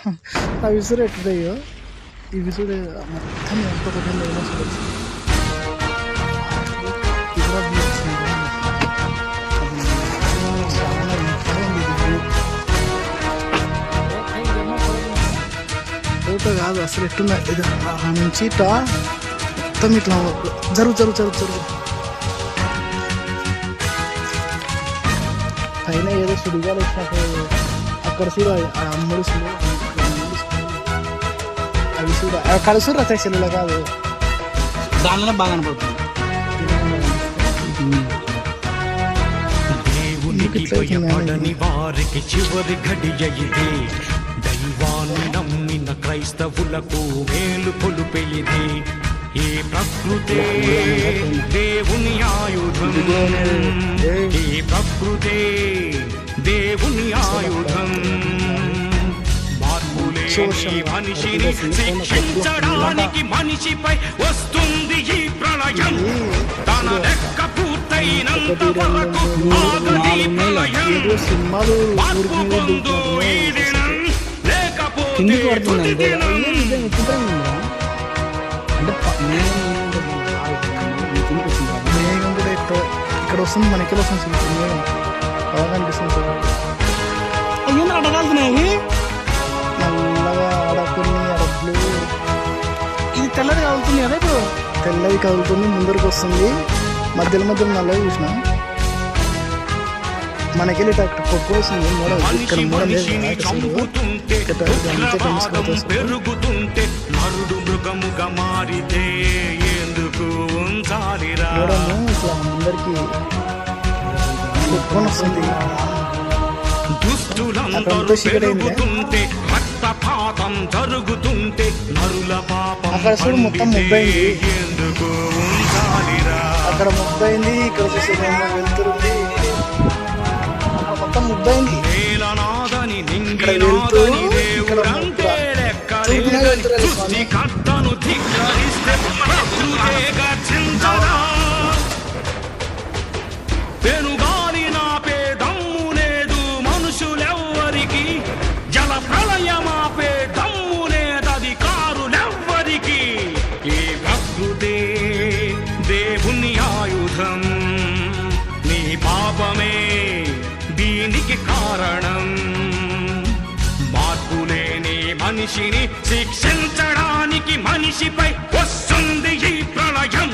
ఆ విసురు ఎట్టుదయ్యో ఈ విసురు మొత్తం ఎంత ఒకటి ఫోటో కాదు అసలు ఎట్టున్నా ఇది ఆ నుంచి ఇట్లా మొత్తం ఇట్లా జరుగు జరుగు జరుగు జరుగు. పైన ఏదో సుడిగాలు వచ్చినట్టు. అక్కడ చూడు ఆ అమ్ముడు. అవి చూడు అక్కడ చూడు రథ చెల్లెలు కాదు దానిలో బాగా కనపడుతుంది. దేవునికి భయపడని వారికి చివరి ఘడియ ఇదే. దైవాన్ని నమ్మిన క్రైస్తవులకు మేలు కొలుపే ఇది ఈ ప్రకృతే దేవుని ఆయుధం. ఈ ప్రకృతే దేవుని ఆయుధం. మార్పులే మనిషిని శిక్షించడానికి మనిషిపై వస్తుంది ఈ ప్రళయం. తన లెక్క పూర్తయినంత వరకు ఆగది ప్రళయం. మార్పు పొందు ఈ. దినం. లేకపోతే తుది దినం. ఇక్కడ ఇక్కడ వస్తుంది. బాగా కనిపిస్తుంది అడగాలుతున్నాయి నల్లగా ఆడ బ్లూ ఇది తెల్లది కావుతుంది కదా ఇప్పుడు? తెల్లది కదులుతుంది ముందరికి వస్తుంది. మధ్యలో మధ్యలో నల్లగా చూసిన? మనకెళ్ళి పొక్కు వస్తుంది మూడ ఇక్కడ మూడ. పెరుగుతుంటే మృగముగా మారితే ఎందుకు ఉంచాలిరా? ఇట్లా ముందరికి పొక్కుని వస్తుంది దుష్టులందరూ అక్కడంతా చీకటైందే. పెరుగుతుంటే రక్తపాతం జరుగుతుంటే నరుల పాపం అక్కడ చూడు మొత్తం ముద్దయింది. ఎందుకు అక్కడ ముద్దయింది ఇక్కడ వెళ్తురుంది అక్కడ మొత్తం ముద్దయింది నేలనాదని నింగినాదని దేవుడంటే. సృష్టికర్తను ధిక్కరిస్తే ఆయుధం నీ పాపమే దీనికి కారణం. మార్పులేని మనిషిని శిక్షించడానికి మనిషిపై వస్తుంది ఈ ప్రళయం.